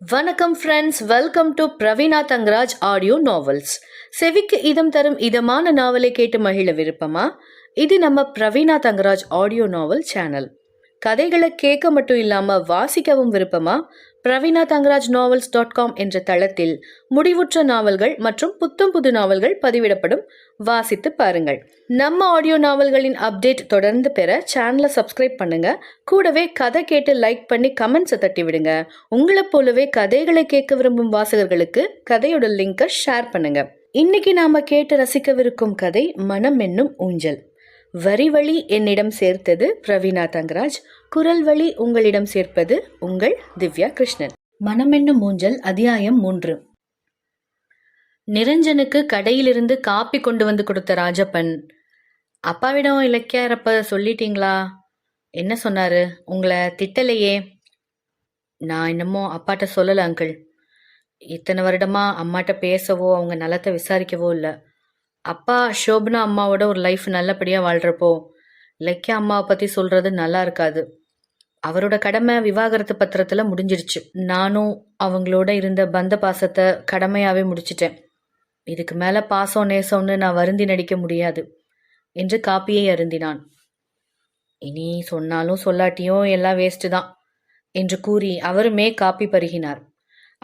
வணக்கம் friends welcome to Praveena Thangaraj audio novels செவிக்கு இதம் தரும் இதமான நாவலை கேட்டு மகிழ விருப்பமா? இது நம்ம Praveena Thangaraj audio novel channel கதைகளை கேட்க மட்டும் இல்லாம வாசிக்கவும் விருப்பமா? Praveena Thangaraj novels dot com என்ற தளத்தில் முடிவுற்ற நாவல்கள் மற்றும் புத்தம் புது நாவல்கள் பதிவிடப்படும். வாசித்து பாருங்கள். நம்ம ஆடியோ நாவல்களின் அப்டேட் தொடர்ந்து பெற சேனலை சப்ஸ்கிரைப் பண்ணுங்க. கூடவே கதை கேட்டு லைக் பண்ணி கமெண்ட்ஸை தட்டி விடுங்க உங்களைப் போலவே கதைகளை கேட்க விரும்பும் வாசகர்களுக்கு கதையோட லிங்கை ஷேர் பண்ணுங்க. இன்னைக்கு நாம கேட்டு ரசிக்கவிருக்கும் கதை மனம் என்னும் ஊஞ்சல். வரி வழி என்னிடம் சேர்த்தது பிரவீனா தங்கராஜ். குரல் வழி உங்களிடம் சேர்ப்பது உங்கள் திவ்யா கிருஷ்ணன். மனமென்னும் மூஞ்சல் அத்தியாயம் மூன்று. நிரஞ்சனுக்கு கடையிலிருந்து காப்பி கொண்டு வந்து கொடுத்த ராஜப்பன் அப்பாவிடம் இலக்கியாரப்ப சொல்லிட்டீங்களா? என்ன சொன்னாரு? உங்களை திட்டலையே. நான் என்னமோ அப்பாட்ட சொல்லல அங்கிள். இத்தனை வருடமா அம்மாட்ட பேசவோ அவங்க நலத்தை விசாரிக்கவோ இல்லை. அப்பா ஷோபனா அம்மாவோட ஒரு லைஃப் நல்லபடியாக வாழ்கிறப்போ லெக்கியா அம்மாவை பற்றி சொல்கிறது நல்லா இருக்காது. அவரோட கடமை விவாகரத்து பத்திரத்தில் முடிஞ்சிருச்சு. நானும் அவங்களோட இருந்த பந்த பாசத்தை கடமையாகவே முடிச்சிட்டேன். இதுக்கு மேலே பாசம் நேசம்னு நான் வருந்தி நடிக்க முடியாது என்று காப்பியை அருந்தினான். இனி சொன்னாலும் சொல்லாட்டியும் எல்லாம் வேஸ்ட்டு தான் என்று கூறி அவருமே காப்பி பருகினார்.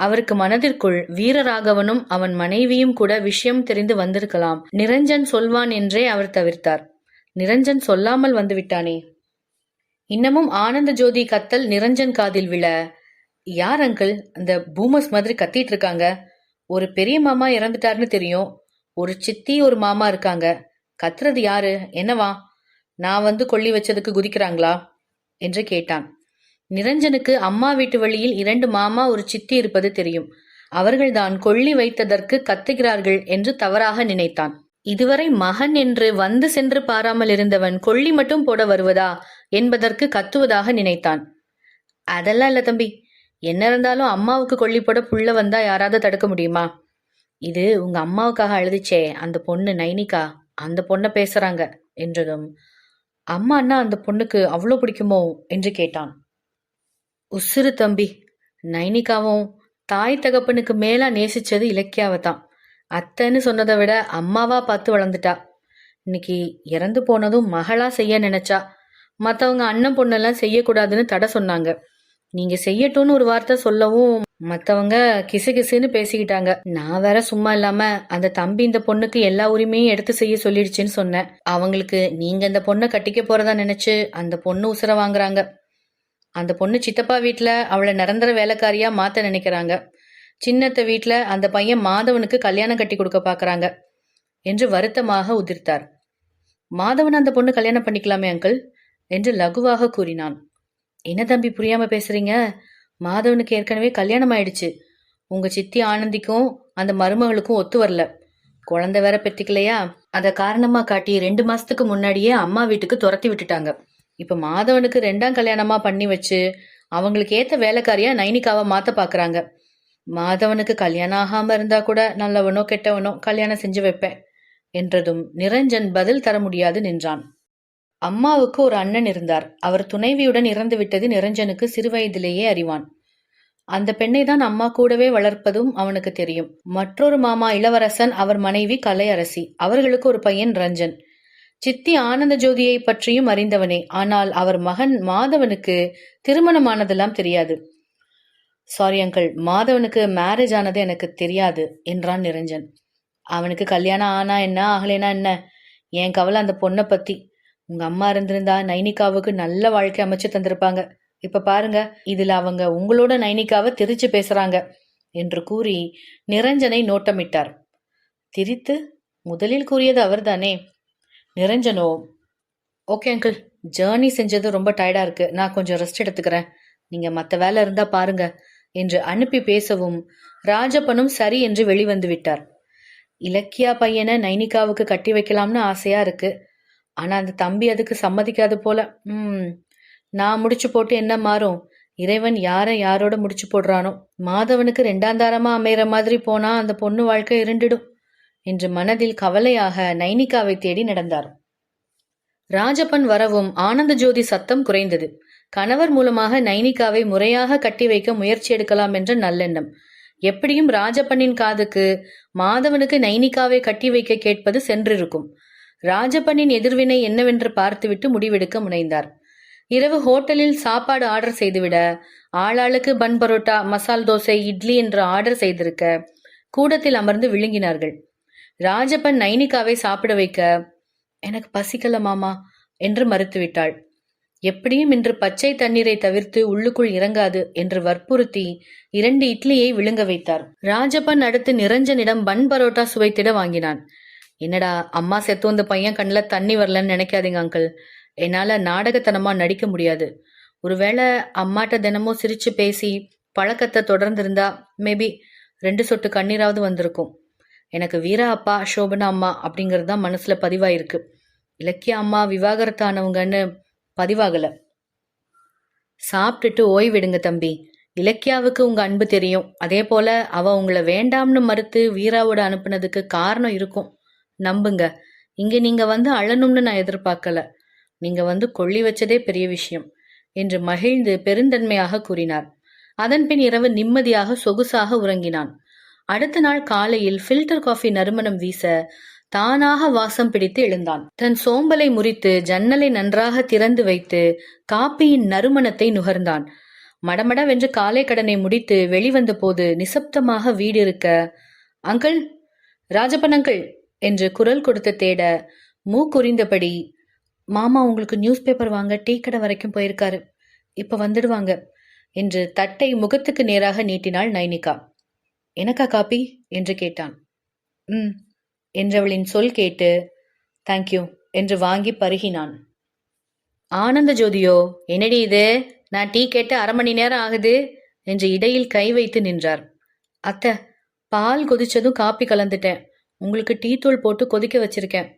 அவருக்கு மனதிற்குள் வீரராகவனும் அவன் மனைவியும் கூட விஷயம் தெரிந்து வந்திருக்கலாம். நிரஞ்சன் சொல்வான் என்றே அவர் தவிர்த்தார். நிரஞ்சன் சொல்லாமல் வந்து விட்டானே இன்னமும் ஆனந்த ஜோதி கத்தல் நிரஞ்சன் காதில் விழ. யார் அங்கிள் அந்த பூமஸ் மாதிரி கத்திட்டு இருக்காங்க? ஒரு பெரிய மாமா இறந்துட்டாருன்னு தெரியும். ஒரு சித்தி ஒரு மாமா இருக்காங்க. கத்துறது யாரு? என்னவா? நான் வந்து கொள்ளி வச்சதுக்கு குதிக்கிறாங்களா? என்று கேட்டான். நிரஞ்சனுக்கு அம்மா வீட்டு வழியில் இரண்டு மாமா ஒரு சித்தி இருப்பது தெரியும். அவர்கள்தான் கொள்ளி வைத்ததற்கு கத்துகிறார்கள் என்று தவறாக நினைத்தான். இதுவரை மகன் என்று வந்து சென்று பாராமல் இருந்தவன் கொள்ளி மட்டும் போட வருவதா என்பதற்கு கத்துவதாக நினைத்தான். அதெல்லாம் இல்ல தம்பி. என்ன இருந்தாலும் அம்மாவுக்கு கொள்ளி போட புள்ள வந்தா யாராவது தடுக்க முடியுமா? இது உங்க அம்மாவுக்காக அழுதுச்சே அந்த பொண்ணு நைனிகா அந்த பொண்ணை பேசுறாங்க என்றதும் அம்மா அண்ணா அந்த பொண்ணுக்கு அவ்வளோ பிடிக்குமோ? என்று கேட்டான். உசுறு தம்பி. நைனிகாவும் தாய் தகப்பனுக்கு மேலா நேசிச்சது இலக்கியாவை தான் அத்தைன்னு சொன்னதை விட அம்மாவா பார்த்து வளர்ந்துட்டா. இன்னைக்கு இறந்து போனதும் மகளா செய்ய நினைச்சா. மற்றவங்க அண்ணன் பொண்ணெல்லாம் செய்யக்கூடாதுன்னு தடை சொன்னாங்க. நீங்க செய்யட்டும்னு ஒரு வார்த்தை சொல்லவும் மற்றவங்க கிசு கிசுன்னு பேசிக்கிட்டாங்க. நான் வேற சும்மா இல்லாம அந்த தம்பி இந்த பொண்ணுக்கு எல்லா உரிமையும் எடுத்து செய்ய சொல்லிடுச்சுன்னு சொன்னேன். அவங்களுக்கு நீங்க இந்த பொண்ணை கட்டிக்க போறதா நினைச்சு அந்த பொண்ணு உசுர வாங்குறாங்க. அந்த பொண்ணு சித்தப்பா வீட்டில் அவளை நிரந்தர வேலைக்காரியா மாற்ற நினைக்கிறாங்க. சின்னத்த வீட்டில் அந்த பையன் மாதவனுக்கு கல்யாணம் கட்டி கொடுக்க பார்க்குறாங்க என்று வருத்தமாக உதிர்த்தார். மாதவன் அந்த பொண்ணு கல்யாணம் பண்ணிக்கலாமே அங்கிள் என்று லகுவாக கூறினான். என்ன தம்பி புரியாம பேசுறீங்க? மாதவனுக்கு ஏற்கனவே கல்யாணம் ஆயிடுச்சு. உங்க சித்தி ஆனந்திக்கும் அந்த மருமகளுக்கும் ஒத்து வரல. குழந்தை வேற பெத்திக்கலையா அத காரணமா காட்டி ரெண்டு மாசத்துக்கு முன்னாடியே அம்மா வீட்டுக்கு துரத்தி விட்டுட்டாங்க. இப்ப மாதவனுக்கு ரெண்டாம் கல்யாணமா பண்ணி வச்சு அவங்களுக்கு ஏத்த வேலைக்காரியா நைனிகாவை மாத்த பாக்குறாங்க. மாதவனுக்கு கல்யாணம் ஆகாம இருந்தா கூட நல்லவனோ கெட்டவனோ கல்யாணம் செஞ்சு வைப்பேன் என்றதும் நிரஞ்சன் பதில் தர முடியாது நின்றான். அம்மாவுக்கு ஒரு அண்ணன் இருந்தார். அவர் துணைவியுடன் இறந்து விட்டது நிரஞ்சனுக்கு சிறுவயதிலேயே அறிவான். அந்த பெண்ணை தான் அம்மா கூடவே வளர்ப்பதும் அவனுக்கு தெரியும். மற்றொரு மாமா இளவரசன் அவர் மனைவி கலையரசி. அவர்களுக்கு ஒரு பையன் ரஞ்சன். சித்தி ஆனந்த ஜோதியை பற்றியும் அறிந்தவனே. ஆனால் அவர் மகன் மாதவனுக்கு திருமணமானதெல்லாம் தெரியாது. சாரி அங்கிள் மாதவனுக்கு மேரேஜ் ஆனது எனக்கு தெரியாது என்றான் நிரஞ்சன். அவனுக்கு கல்யாணம் ஆனா என்ன ஆகலைனா என்ன? என் கவலை அந்த பொண்ணை பத்தி. உங்க அம்மா இருந்திருந்தா நைனிகாவுக்கு நல்ல வாழ்க்கை அமைச்சு தந்திருப்பாங்க. இப்ப பாருங்க இதுல அவங்க உங்களோட நைனிகாவை திரிச்சு பேசுறாங்க என்று கூறி நிரஞ்சனை நோட்டமிட்டார். திரித்து முதலில் கூறியது அவர்தானே? நிரஞ்சனோ ஓகே அங்கிள் ஜேர்னி செஞ்சது ரொம்ப டயர்டா இருக்கு. நான் கொஞ்சம் ரெஸ்ட் எடுத்துக்கிறேன். நீங்க மத்த வேலை இருந்தா பாருங்க என்று அனுப்பி பேசவும் ராஜப்பனும் சரி என்று வெளிவந்து விட்டார். இலக்கியா பையனை நைனிகாவுக்கு கட்டி வைக்கலாம்னு ஆசையா இருக்கு. ஆனா அந்த தம்பி அதுக்கு சம்மதிக்காது போல. ம் நான் முடிச்சு போட்டு என்ன மாறும்? இறைவன் யாரை யாரோட முடிச்சு போடுறானோ? மாதவனுக்கு ரெண்டாந்தாரமா அமையற மாதிரி போனா அந்த பொண்ணு வாழ்க்கை இருண்டிடும். என்று மனதில் கவலையாக நைனிகாவை தேடி நடந்தார். ராஜப்பன் வரவும் ஆனந்த ஜோதி சத்தம் குறைந்தது. கணவர் மூலமாக நைனிகாவை முறையாக கட்டி வைக்க முயற்சி எடுக்கலாம் என்ற நல்லெண்ணம். எப்படியும் ராஜப்பனின் காதுக்கு மாதவனுக்கு நைனிகாவை கட்டி வைக்க கேட்பது சென்றிருக்கும். ராஜப்பனின் எதிர்வினை என்னவென்று பார்த்துவிட்டு முடிவெடுக்க முனைந்தார். இரவு ஹோட்டலில் சாப்பாடு ஆர்டர் செய்துவிட ஆளாளுக்கு பன் பரோட்டா மசால் தோசை இட்லி என்று ஆர்டர் செய்திருக்க கூடத்தில் அமர்ந்து விழுங்கினார்கள். ராஜப்பன் நைனிகாவை சாப்பிட வைக்க எனக்கு பசிக்கல மாமா என்று மறுத்துவிட்டாள். எப்படியும் இன்று பச்சை தண்ணீரை தவிர்த்து உள்ளுக்குள் இறங்காது என்று வற்புறுத்தி இரண்டு இட்லியை விழுங்க வைத்தார். ராஜப்பன் அடுத்து நிரஞ்சனிடம் பன் பரோட்டா சுவைத்திட வாங்கினான். என்னடா அம்மா செத்து வந்த பையன் கண்ணில் தண்ணி வரலன்னு நினைக்காதீங்க அங்கிள். என்னால நாடகத்தனமா நடிக்க முடியாது. ஒருவேளை அம்மாட்ட தினமும் சிரிச்சு பேசி பழக்கத்தை தொடர்ந்திருந்தா மேபி ரெண்டு சொட்டு கண்ணீராவது வந்திருக்கும். எனக்கு வீரா அப்பா சோபனா அம்மா அப்படிங்கிறது தான் மனசில் பதிவாயிருக்கு. இலக்கிய அம்மா விவாகரத்தானவங்கன்னு பதிவாகலை. சாப்பிட்டுட்டு ஓய்விடுங்க தம்பி. இலக்கியாவுக்கு உங்கள் அன்பு தெரியும். அதே போல் அவள் உங்களை வேண்டாம்னு மறுத்து வீராவோட அனுப்புனதுக்கு காரணம் இருக்கும். நம்புங்க. இங்கே நீங்கள் வந்து அழணும்னு நான் எதிர்பார்க்கல. நீங்கள் வந்து கொள்ளி வச்சதே பெரிய விஷயம் என்று மகிழ்ந்து பெருந்தன்மையாக கூறினார். அதன்பின் இரவு நிம்மதியாக சொகுசாக உறங்கினான். அடுத்த நாள் காலையில் ஃபில்டர் காஃபி நறுமணம் வீச தானாக வாசம் பிடித்து எழுந்தான். தன் சோம்பலை முறித்து ஜன்னலை நன்றாக திறந்து வைத்து காப்பியின் நறுமணத்தை நுகர்ந்தான். மடமடவென்று காலை கடனை முடித்து வெளிவந்த போது நிசப்தமாக வீடு இருக்க அங்கிள் ராஜப்பன் அங்கிள் என்று குரல் கொடுத்து தேட மூக்குறிந்தபடி மாமா உங்களுக்கு நியூஸ் பேப்பர் வாங்க டீ கடை வரைக்கும் போயிருக்காரு. இப்ப வந்துடுவாங்க என்று தட்டை முகத்துக்கு நேராக நீட்டினாள் நைனிகா. எனக்கா காப்பி என்று கேட்டான். ம் என்றவளின் சொல் கேட்டு தேங்க்யூ என்று வாங்கி பருகினான். ஆனந்த ஜோதியோ என்னடி இது? நான் டீ கேட்டு அரை மணி நேரம் ஆகுது என்று இடையில் கை வைத்து நின்றார். அத்தை பால் கொதிச்சதும் காப்பி கலந்துட்டேன். உங்களுக்கு டீ தூள் போட்டு கொதிக்க வச்சிருக்கேன்.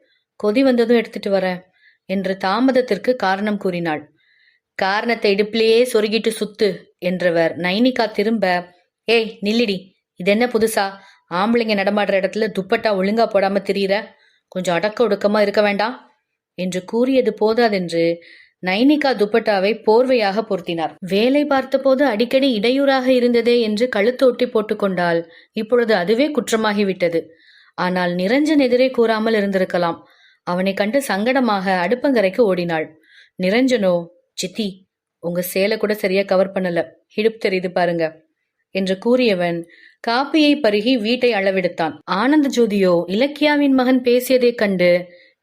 கொதி வந்ததும் எடுத்துட்டு வரேன் என்று தாமதத்திற்கு காரணம் கூறினாள். காரணத்தை இடுப்பிலேயே சொருகிட்டு சுத்து என்றவர் நைனிகா திரும்ப ஏய் நில்லிடி இது என்ன புதுசா? ஆம்பளைங்க நடமாடுற இடத்துல துப்பட்டா ஒழுங்கா போடாம திரியிற? கொஞ்சம் அடக்க ஒடுக்கமா இருக்க வேண்டாம்? என்று கூறியது போதாதென்று நைனிகா துப்பட்டாவை போர்வையாக பொருத்தினார். வேலை பார்த்தபோது அடிக்கடி இடையூறாக இருந்ததே என்று கழுத்து ஒட்டி போட்டுக்கொண்டால் இப்பொழுது அதுவே குற்றமாகிவிட்டது. ஆனால் நிரஞ்சன் எதிரே கூறாமல் இருந்திருக்கலாம். அவனை கண்டு சங்கடமாக அடுப்பங்கரைக்கு ஓடினாள். நிரஞ்சனோ சித்தி உங்க சேலை கூட சரியா கவர் பண்ணல. ஹிடுப் தெரியுது பாருங்க. என்று கூறியவன் காப்பியை பருகி வீட்டை அளவெடுத்தான். ஆனந்த ஜோதியோ இலக்கியாவின் மகன் பேசியதைக் கண்டு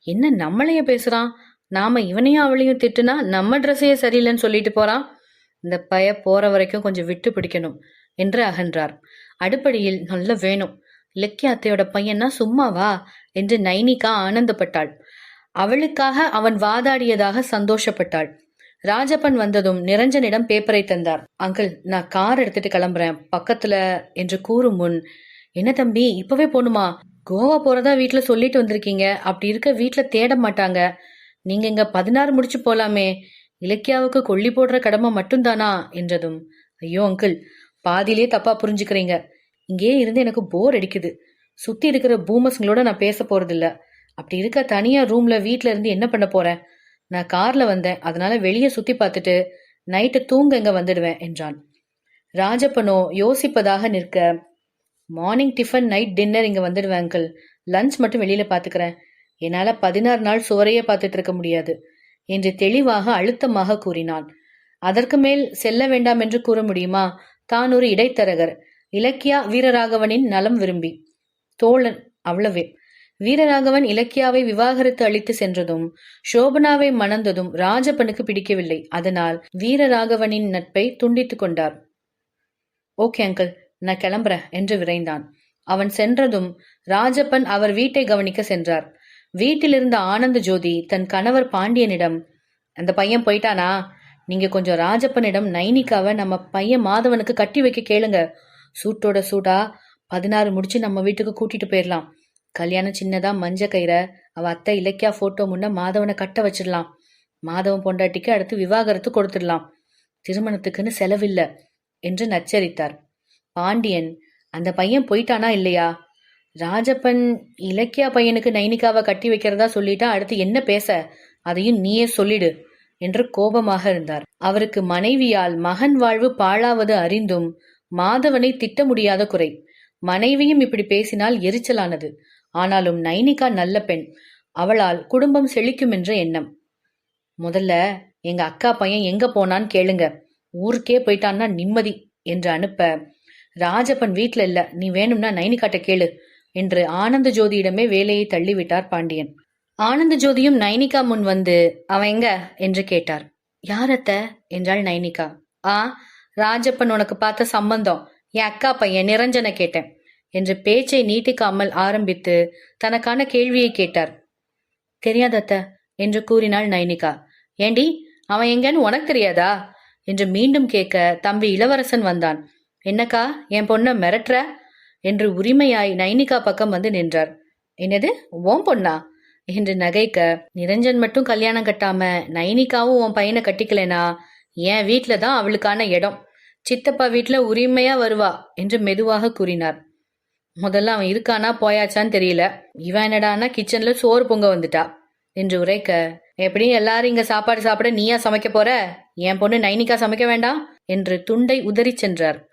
என்ன நம்மளைய பேசுறான்? நாம இவனையும் அவளையும் திட்டுனா நம்ம ட்ரெஸ்ஸையே சரியில்லைன்னு சொல்லிட்டு போறான் இந்த பய போற வரைக்கும் கொஞ்சம் விட்டு பிடிக்கணும் என்று அகன்றார். அடுப்படியில் நல்ல வேணும். இலக்கிய அத்தையோட பையனா சும்மாவா? என்று நைனிகா ஆனந்தப்பட்டாள். அவளுக்காக அவன் வாதாடியதாக சந்தோஷப்பட்டாள். ராஜப்பன் வந்ததும் நிரஞ்சனிடம் பேப்பரை தந்தார். அங்கிள் நான் கார் எடுத்துட்டு கிளம்புறேன். பக்கத்துல என்று கூறும் முன் என்ன தம்பி இப்பவே போகணுமா கோவா போறதா வீட்டுல சொல்லிட்டு வந்திருக்கீங்க. அப்படி இருக்க வீட்டுல தேட மாட்டாங்க. நீங்க இங்க பதினாறு முடிச்சு போலாமே. இலக்கியாவுக்கு கொல்லி போடுற கடமை மட்டும்தானா? என்றதும் ஐயோ அங்கிள் பாதியிலே தப்பா புரிஞ்சுக்கிறீங்க. இங்கேயே இருந்து எனக்கு போர் அடிக்குது. சுத்தி இருக்கிற பூமஸ்ங்களோட நான் பேச போறதில்ல. அப்படி இருக்க தனியா ரூம்ல வீட்ல இருந்து என்ன பண்ண போறேன்? நான் கார்ல வந்தேன். அதனால வெளியே சுத்தி பார்த்துட்டு நைட்டு தூங்க இங்க வந்துடுவேன் என்றான். ராஜப்பனோ யோசிப்பதாக நிற்க மார்னிங் டிஃபன் நைட் டின்னர் இங்க வந்துடுவேன் அங்கிள் லஞ்ச் மட்டும் வெளியில பாத்துக்கிறேன் என்னால பதினாறு நாள் சுவரையே பார்த்துட்டு இருக்க முடியாது என்று தெளிவாக அழுத்தமாக கூறினான். அதற்கு மேல் செல்ல வேண்டாம் என்று கூற முடியுமா? தான் ஒரு இடைத்தரகர். இலக்கியா வீரராகவனின் நலம் விரும்பி. தோழன் அவ்வளவே. வீரராகவன் இலக்கியாவை விவாகரத்து அளித்து சென்றதும் சோபனாவை மணந்ததும் ராஜப்பனுக்கு பிடிக்கவில்லை. அதனால் வீரராகவனின் நட்பை துண்டித்துக் கொண்டார். ஓகே அங்கிள் நான் கிளம்புறேன் என்று விரைந்தான். அவன் சென்றதும் ராஜப்பன் அவர் வீட்டை கவனிக்க சென்றார். வீட்டிலிருந்த ஆனந்த ஜோதி தன் கணவர் பாண்டியனிடம் அந்த பையன் போயிட்டானா? நீங்க கொஞ்சம் ராஜப்பனிடம் நைனிக்காவை நம்ம பையன் மாதவனுக்கு கட்டி வைக்க கேளுங்க. சூட்டோட சூடா பதினாறு முடிச்சு நம்ம வீட்டுக்கு கூட்டிட்டு போயிடலாம் கல்யாணம் சின்னதா மஞ்ச கயிறை அவ அத்தை இலக்கியா போட்டோ முன்ன மாதவனை கட்ட வச்சிடலாம். மாதவன் பொண்டாட்டிக்கு அடுத்து விவாகரத்து கொடுத்துடலாம். திருமணத்துக்குன்னு செலவில்ல என்று நச்சரித்தார். பாண்டியன் அந்த பையன் போயிட்டானா இல்லையா? ராஜப்பன் இலக்கியா பையனுக்கு நைனிகாவை கட்டி வைக்கிறதா சொல்லிட்டா அடுத்து என்ன பேச? அதையும் நீயே சொல்லிடு என்று கோபமாக இருந்தார். அவருக்கு மனைவியால் மகன் வாழ்வு பாழாவது அறிந்தும் மாதவனை திட்ட முடியாத குறை. மனைவியும் இப்படி பேசினால் எரிச்சலானது. ஆனாலும் நைனிகா நல்ல பெண். அவளால் குடும்பம் செழிக்கும் என்ற எண்ணம். முதல்ல எங்க அக்கா பையன் எங்க போனான்னு கேளுங்க. ஊருக்கே போயிட்டான்னா நிம்மதி என்று அனுப்ப ராஜப்பன் வீட்ல இல்ல நீ வேணும்னா நைனிகாட்ட கேளு என்று ஆனந்த ஜோதியிடமே வேலையை தள்ளிவிட்டார் பாண்டியன். ஆனந்த ஜோதியும் நைனிகா முன் வந்து அவன் எங்க? என்று கேட்டார். யாரத்த என்றாள் நைனிகா. ஆ ராஜப்பன் உனக்கு பார்த்த சம்பந்தம். என் அக்கா பையன் நிரஞ்சனை கேட்டேன். என்று பேச்சை நீட்டிக்காமல் ஆரம்பித்து தனக்கான கேள்வியை கேட்டார். தெரியாதத்த என்று கூறினாள் நைனிகா. ஏண்டி அவன் எங்கன்னு உனக்கு தெரியாதா? என்று மீண்டும் கேட்க தம்பி இளவரசன் வந்தான். என்னக்கா என் பொண்ணை மிரட்டுற? என்று உரிமையாய் நைனிகா பக்கம் வந்து நின்றார். என்னது ஓம் பொண்ணா? என்று நகைக்க நிரஞ்சன் மட்டும் கல்யாணம் கட்டாம நைனிகாவும் உன் பையனை கட்டிக்கலனா என் வீட்டில தான் அவளுக்கான இடம். சித்தப்பா வீட்டில் உரிமையா வருவா என்று மெதுவாக கூறினார். முதல்ல அவன் இருக்கானா போயாச்சான்னு தெரியல. இவன் என்னடானா கிச்சன்ல சோறு பொங்க வந்துட்டா. என்று உரைக்க எப்படியும் எல்லாரும் இங்க சாப்பாடு சாப்பிட நீயா சமைக்க போற? என் பொண்ணு நைனிக்கா சமைக்க வேண்டாம்? என்று துண்டை உதறிச் சென்றார்.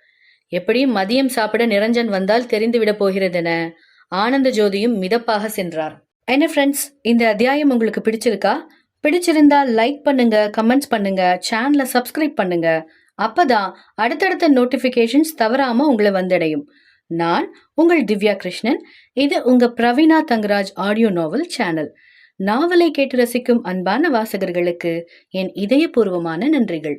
எப்படியும் மதியம் சாப்பிட நிரஞ்சன் வந்தால் தெரிந்துவிடப் போகிறதென? ஆனந்த ஜோதியும் மிதப்பாக சென்றார். என்ன ஃப்ரெண்ட்ஸ் இந்த அத்தியாயம் உங்களுக்கு பிடிச்சிருக்கா? பிடிச்சிருந்தா லைக் பண்ணுங்க கமெண்ட்ஸ் பண்ணுங்க சேனலை சப்ஸ்கிரைப் பண்ணுங்க. அப்பதான் அடுத்தடுத்த நோட்டிபிகேஷன்ஸ் தவறாம உங்களை வந்தடையும். நான் உங்கள் திவ்யா கிருஷ்ணன். இது உங்க Praveena Thangaraj audio novel channel. நாவலை கேட்டு ரசிக்கும் அன்பான வாசகர்களுக்கு என் இதயபூர்வமான நன்றிகள்.